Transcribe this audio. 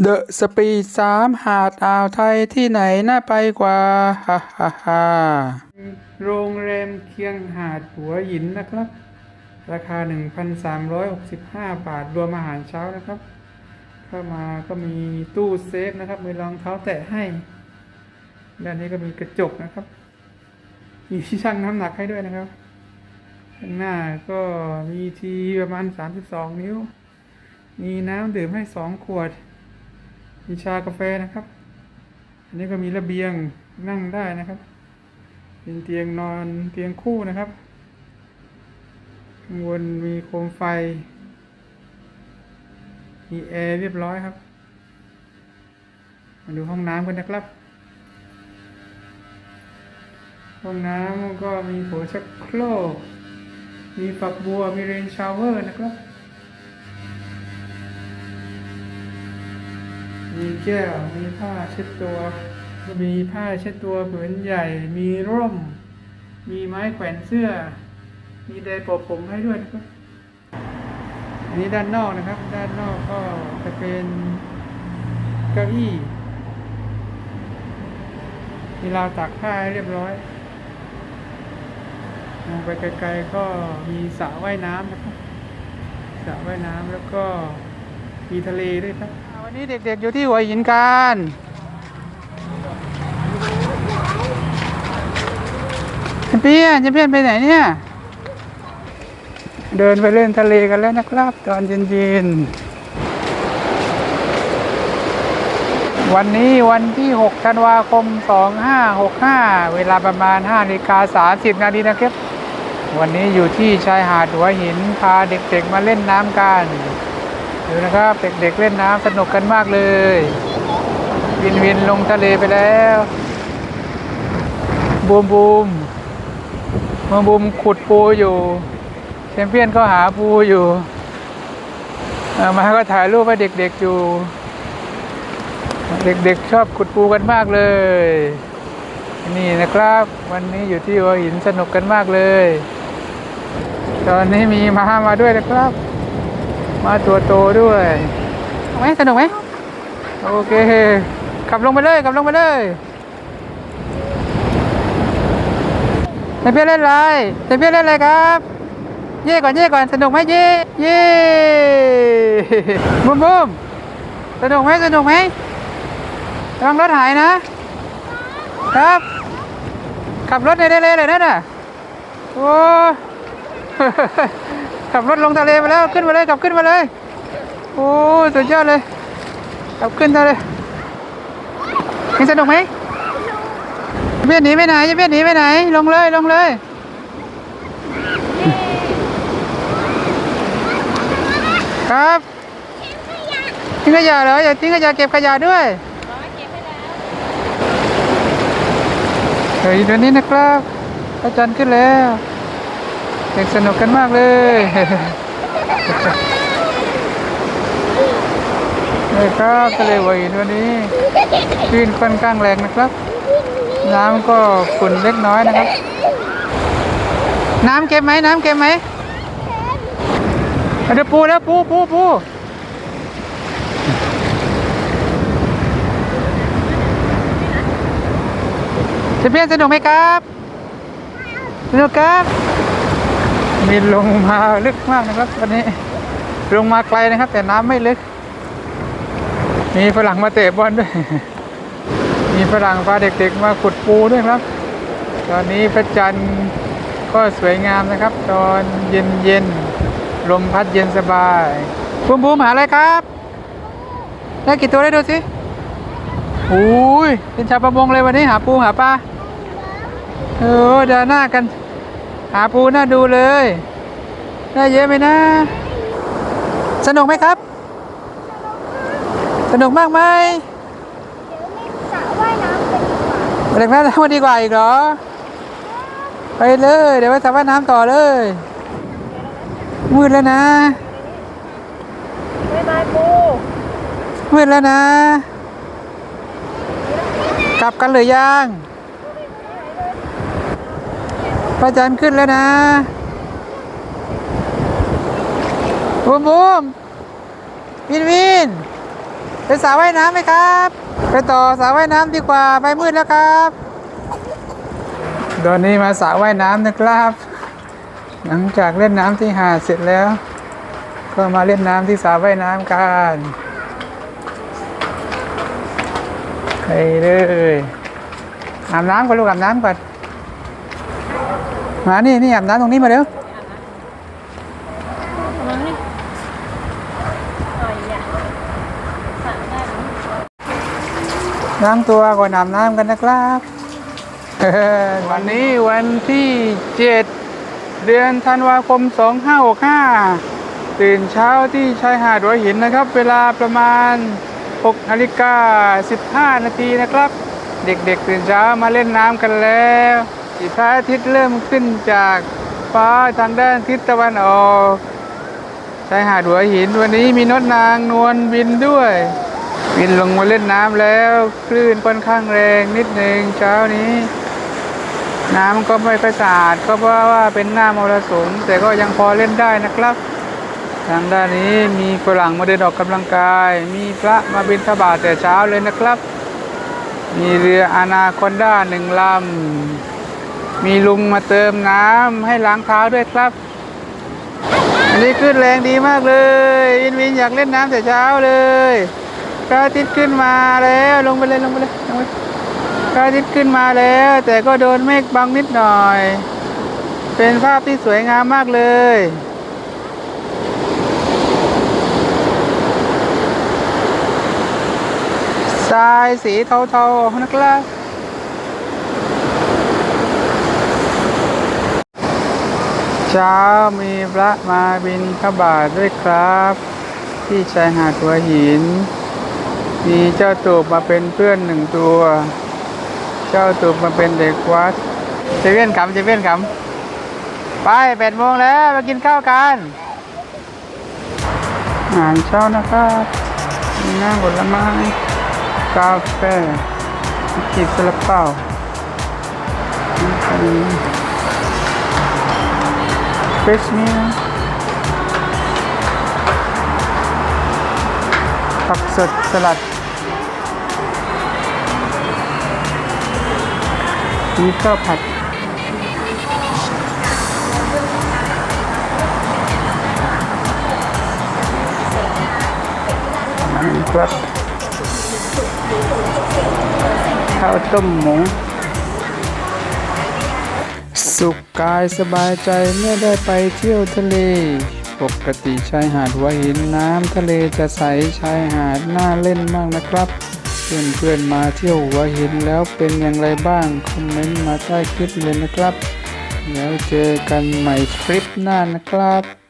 เดอะสปีดสามหาดอ่าวไทยที่ไหนน่าไปกว่าฮ่าฮ่าฮ่าโรงแรมเคียงหาดหัวหินนะครับ ราคา 1,365 บาท รวมอาหารเช้านะครับ เข้ามาก็มีตู้เซฟนะครับ มีรองเท้าแตะให้ด้านนี้ก็มีกระจกนะครับ มีที่ชั่งน้ำหนักให้ด้วยนะครับข้างหน้าก็มีทีประมาณ 32 นิ้ว มีน้ำดื่มให้สองขวด มีชากาแฟนะครับ อันนี้ก็มีระเบียงนั่งได้นะครับเป็นเตียงนอนเตียงคู่นะครับข้างบนมีโคมไฟ มีแอร์เรียบร้อยครับ มาดูห้องน้ำกันนะครับ ห้องน้ำก็มีโถชักโครกมีฝักบัว มีเรนชาวเวอร์นะครับ มี แก้ว มีผ้าเช็ดตัว มีผ้าเช็ดตัวผืนใหญ่ มีร่ม มีไม้แขวนเสื้อ มีไดร์ปอบผมให้ด้วยนะครับอันนี้ด้านนอกนะครับ ด้านนอกก็จะเป็นเก้าอี้มีราวตากผ้าเรียบร้อยมองไปไกลๆก็มีสระว่ายน้ำนะครับสระว่ายน้ำแล้วก็มีทะเลด้วยครับ วันนี้เด็กๆอยู่ที่หัวหินกันเปี้ยนจะเปี้ยนไปไหนเนี่ย เดินไปเล่นทะเลกันแล้วนะครับ ตอนเย็นๆ วันนี้วันที่ 6 ธันวาคม 2565 เวลาประมาณ5นาฬิกา30 นาทีนะครับ วันนี้อยู่ที่ชายหาดหัวหิน พาเด็กๆมาเล่นน้ำกัน ดูนะครับ เด็กๆเล่นน้ำสนุกกันมากเลย วินวินลงทะเลไปแล้ว บูมบูมบูมบูมขุดปูอยู่แชมเปี้ยนก็หาปูอยู่ามาก็ถ่ายรูปให้เด็กๆอยู่ เด็กๆชอบขุดปูกันมากเลย นี่นะครับ วันนี้อยู่ที่หัวหินสนุกกันมากเลย ตอนนี้มีม้ามาด้วยนะครับ มาตัวโตด้วยไหมสนุกไหมโอเคขับลงไปเลยขับลงไปเลยเซเปียนเล่นอะไรเซเปียนเล่นอะไรครับ เย่ก่อนเย่ก่อนสนุกไหมเย่เย่บูมบูมสนุกไหมสนุกไหมระวังรถหายนะ ครับ ขับรถในเลเลยนั่นน่ะโอ้ ขับรถลงทะเลไปแล้วขึ้นมาเลยขับขึ้นมาเลย โอ้สุดยอดเลยขับขึ้นทะเลนี่สนุกไหมเวียนหนีไปไหนจะเวียนหนีไปไหน ลงเลยลงเลยครับทิ้งขยะเหรออย่าทิ้งขยะเก็บขยะด้วยเฮ้ยตัวนี้นะครับพระจันทร์ขึ้นแล้ว เด็กสนุกกันมากเลยนี่ครับทะเลหัวหินวันนี้คลื่นค่อนข้างแรงนะครับ น้ำก็ขุ่นเล็กน้อยนะครับ น้ำเค็มไหมน้ำเค็มไหมเดี๋ยวปูแล้วปูปูปูจะเพียนสนุกไหมครับ สนุกครับ มีลงมาลึกมากนะครับตอนนี้ลงมาไกลนะครับ แต่น้ำไม่ลึก มีฝรั่งมาเตะบอลด้วย มีฝรั่งพาเด็กๆมาขุดปูด้วยครับ ตอนนี้พระจันทร์ก็สวยงามนะครับ ตอนเย็นๆลมพัดเย็นสบายบูมบูมหาอะไรครับ ได้กี่ตัวได้ดูสิโอ้ยเป็นชาวประมงเลยวันนี้หาปูหาปลาเออเดินหน้ากัน หาปูน่าดูเลย ได้เยอะไหมนะ สนุกไหมครับ สนุกมากไหมสระว่ายน้ำเป็นดีกว่าเด็กน่าทำดีกว่าอีกเหรอ ไปเลย เดี๋ยวไปสระว่ายน้ำต่อเลย มืดแล้วนะบ๊ายบายปูมืดแล้วนะ กลับกันหรือยัง พระจันทร์ขึ้นแล้วนะบูมบูมวินวินไปสระว่ายน้ำไหมครับ ไปต่อสระว่ายน้ำดีกว่าไปมืดแล้วครับตอนนี้มาสระว่ายน้ำนะครับ หลังจากเล่นน้ำที่หาดเสร็จแล้ว ก็มาเล่นน้ำที่สระว่ายน้ำกันไปเลยอาบน้ำก่อนลูกอาบน้ำก่อน มานี่นี่อาบน้ำตรงนี้มาเร็วมานี่หน่อยอะสระได้ไหมล้างตัวก่อนอาบน้ำกันนะครับ วันนี้วันที่7เดือนธันวาคม 2565 ตื่นเช้าที่ชายหาดหัวหินนะครับ เวลาประมาณ6นาฬิกา15 นาทีนะครับ เด็กๆ ตื่นเช้ามาเล่นน้ำกันแล้ว พระอาทิตย์เริ่มขึ้นจากฟ้าทางด้านทิศตะวันออกชายหาดหัวหินวันนี้มีนกนางนวลบินด้วย บินลงมาเล่นน้ำแล้ว คลื่นค่อนข้างแรงนิดหนึ่งเช้านี้ น้ำก็ไม่ค่อยสะอาดก็เพราะว่าเป็นหน้ามรสุมแต่ก็ยังพอเล่นได้นะครับทางด้านนี้มีฝรั่งมาเดินออกกำลังกาย มีพระมาบินทบาทแต่เช้าเลยนะครับ มีเรืออนาคอนด้าหนึ่งลำ มีลุงมาเติมน้ำให้ล้างเท้าด้วยครับ อันนี้ขึ้นแรงดีมากเลย วินวินอยากเล่นน้ำแต่เช้าเลยพระอาทิตย์ขึ้นมาแล้วลงไปเลยลงไปเลยลงไปพระอาทิตย์ขึ้นมาแล้ว แต่ก็โดนเมฆบังนิดหน่อย เป็นภาพที่สวยงามมากเลยทรายสีเทาๆนะครับ เช้ามีพระมาบินขบาทด้วยครับ ที่ชายหาดหัวหิน มีเจ้าตูบมาเป็นเพื่อนหนึ่งตัว เจ้าตูบมาเป็นเด็กวัดเจเว่นขำเจเว่นขำไปแปดโมงแล้วมากินข้าวกันอาหารเช้านะครับมีน้ำผลไม้กาแฟขีดสลับเป้าอืม Fish meal ผักสดสลัดมีข้าวผัด ครับข้าวต้มหมู สุขกายสบายใจเมื่อได้ไปเที่ยวทะเล ปกติชายหาดหัวหินน้ำทะเลจะใสชายหาดน่าเล่นมากนะครับเพื่อนเพื่อนๆมาเที่ยวหัวหินแล้วเป็นอย่างไรบ้าง คอมเมนต์มาใต้คลิปเลยนะครับ แล้วเจอกันใหม่คลิปหน้านะครับ